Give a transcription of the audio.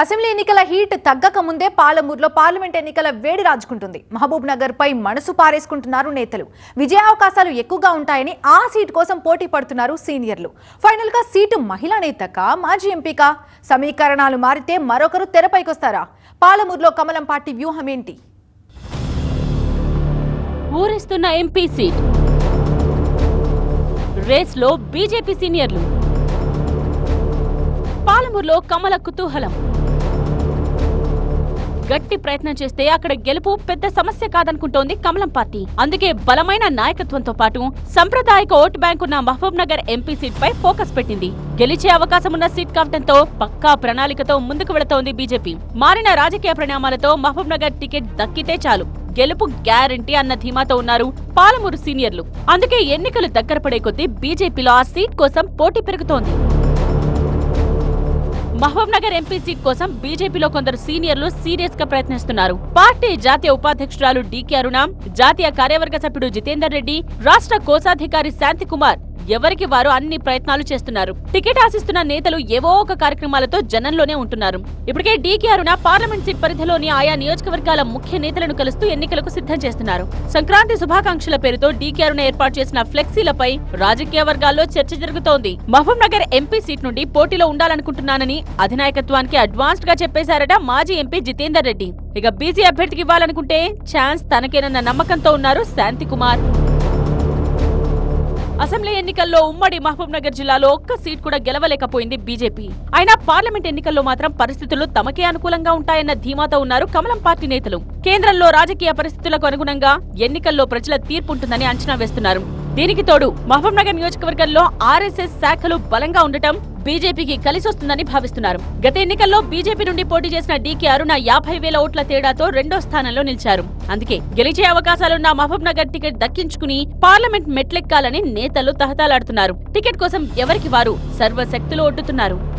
Assembly ఎన్నికల heat తగ్గక ముందే పాలమూరులో పార్లమెంట్ ఎన్నికల వేడి రాజుకుంటుంది. మహబూబ్ నగర్ పై మనసు పారేసుకుంటున్నారు నేతలు. విజయావకాశాలు ఎక్కువగా ఉంటాయని ఆ సీట్ కోసం పోటీ పడుతున్నారు సీనియర్లు. ఫైనల్గా సీటు మహిళా నేతక మాజీ ఎంపీక? సమీకరణాలు మారితే మరొకరు తెరపైకొస్తారా? పాలమూరులో కమలం పార్టీ వ్యూహం ఏంటి? ఊరిస్తున్న ఎంపీ సీట్. రేస్లో బీజేపీ సీనియర్లు. పాలమూరులో కమల కుతూహలం. గట్టి ప్రయత్నం చేస్తే అక్కడ గెలుపు పెద్ద సమస్య కాదనుకుంటోంది కమలం పార్టీ. అందుకే బలమైన నాయకత్వంతో పాటు సంప్రదాయక ఓటు బ్యాంకున్న మహబూబ్ నగర్ ఎంపీ సీట్ పై ఫోకస్ పెట్టింది. గెలిచే అవకాశం ఉన్న సీట్ కావడంతో పక్కా ప్రణాళికతో ముందుకు వెళుతోంది బీజేపీ. మారిన రాజకీయ పరిణామాలతో మహబూబ్ నగర్ టికెట్ దక్కితే చాలు. గెలుపు గ్యారంటీ అన్న ధీమాతో ఉన్నారు పాలమూరు సీనియర్లు. అందుకే ఎన్నికలు దగ్గర పడే కొద్దీ బీజేపీలో ఆ సీట్ కోసం పోటీ పెరుగుతోంది. మహబూబ్నగర్ ఎంపీ సీట్ కోసం బీజేపీలో కొందరు సీనియర్లు సీరియస్గా ప్రయత్నిస్తున్నారు. పార్టీ జాతీయ ఉపాధ్యక్షురాలు డీకే అరుణ జాతీయ కార్యవర్గ సభ్యుడు జితేందర్ రెడ్డి రాష్ట్ర కోశాధికారి శాంతి కుమార్ ఎవరికి వారు అన్ని ప్రయత్నాలు చేస్తున్నారు. టికెట్ ఆశిస్తున్న నేతలు ఏవో ఒక కార్యక్రమాలతో జనంలోనే ఉంటున్నారు. ఇప్పటికే డీకే అరుణ పార్లమెంట్ సీట్ పరిధిలోని ఆయా నియోజకవర్గాల ముఖ్య నేతలను కలుస్తూ ఎన్నికలకు సిద్ధం చేస్తున్నారు. సంక్రాంతి శుభాకాంక్షల పేరుతో డీకే అరుణ ఏర్పాటు చేసిన ఫ్లెక్సీలపై రాజకీయ వర్గాల్లో చర్చ జరుగుతోంది. మహబూబ్ నగర్ ఎంపీ సీట్ నుండి పోటీలో ఉండాలనుకుంటున్నానని అధినాయకత్వానికి అడ్వాన్స్డ్గా చెప్పేశారట మాజీ ఎంపీ జితేందర్ రెడ్డి. ఇక బీజీ అభ్యర్థికి ఇవ్వాలనుకుంటే ఛాన్స్ తనకేనన్న నమ్మకంతో ఉన్నారు శాంతికుమార్. అసెంబ్లీ ఎన్నికల్లో ఉమ్మడి మహబూబ్ నగర్ జిల్లాలో ఒక్క సీట్ కూడా గెలవలేకపోయింది బీజేపీ. అయినా పార్లమెంట్ ఎన్నికల్లో మాత్రం పరిస్థితులు తమకే అనుకూలంగా ఉంటాయన్న ధీమాతో ఉన్నారు కమలం పార్టీ నేతలు. కేంద్రంలో రాజకీయ పరిస్థితులకు అనుగుణంగా ఎన్నికల్లో ప్రజల తీర్పు ఉంటుందని అంచనా వేస్తున్నారు. దీనికి తోడు మహబూబ్ నగర్ నియోజకవర్గంలో ఆర్ఎస్ఎస్ శాఖలు బలంగా ఉండటం బీజేపీకి కలిసొస్తుందని భావిస్తున్నారు. గత ఎన్నికల్లో బీజేపీ నుండి పోటీ చేసిన డీకే అరుణ యాభై వేల ఓట్ల తేడాతో రెండో స్థానంలో నిలిచారు. అందుకే గెలిచే అవకాశాలున్న మహబూబ్ నగర్ టికెట్ దక్కించుకుని పార్లమెంట్ మెట్లెక్కాలని నేతలు తహతాలాడుతున్నారు. టికెట్ కోసం ఎవరికి వారు సర్వశక్తులు ఒడ్డుతున్నారు?